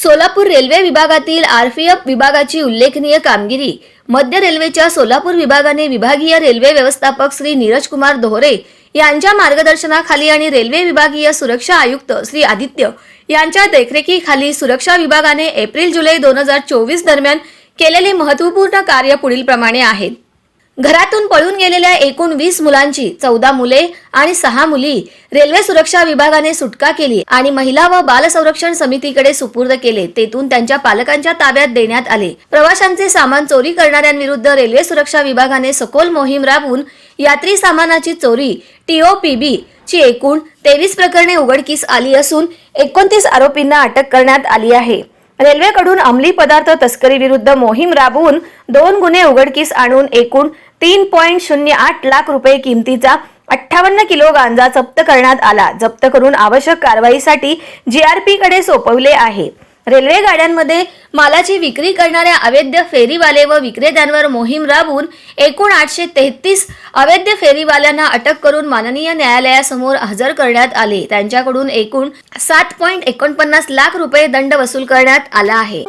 Solapur railway विभागातील RPF विभागाची उल्लेखनीय कामगिरी. मध्य रेल्वेच्या सोलापूर विभागाने विभागीय रेल्वे व्यवस्थापक श्री नीरज कुमार दोहरे यांच्या मार्गदर्शनाखाली आणि रेल्वे विभागीय सुरक्षा आयुक्त श्री आदित्य यांच्या देखरेखीखाली सुरक्षा विभागाने एप्रिल जुलै दोन हजार चोवीस दरम्यान केलेले महत्त्वपूर्ण कार्य पुढीलप्रमाणे आहेत घरातून पळून गेलेल्या एकूण वीस मुलांची चौदा मुले आणि सहा मुली रेल्वे सुरक्षा विभागाने सुटका केली आणि महिला व बाल संरक्षण समितीकडे सुपूर्द केले. तेथून त्यांच्या पालकांच्या ताब्यात देण्यात आले. प्रवाशांचे सामान चोरी करणाऱ्यांविरुद्ध रेल्वे सुरक्षा विभागाने सखोल मोहीम राबवून यात्री सामानाची चोरी टीओपीबी ची एकूण तेवीस प्रकरणे उघडकीस आली असून एकोणतीस आरोपींना अटक करण्यात आली आहे. रेल्वेकडून अंमली पदार्थ तस्करी विरुद्ध मोहीम राबवून दोन गुन्हे उघडकीस आणून एकूण तीन पॉईंट शून्य आठ लाख रुपये किमतीचा अठ्ठावन्न किलो गांजा जप्त करण्यात आला. जप्त करून आवश्यक कारवाईसाठी जीआरपी कडे सोपवले आहे. रेल्वे गाड्यांमध्ये मालाची विक्री करणाऱ्या अवैध फेरीवाले व विक्रेत्यांवर मोहीम राबवून एकूण आठशे तेहतीस अवैध फेरीवाल्यांना अटक करून माननीय न्यायालयासमोर हजर करण्यात आले. त्यांच्याकडून एकूण सात पॉईंट एकोणपन्नास लाख रुपये दंड वसूल करण्यात आला आहे.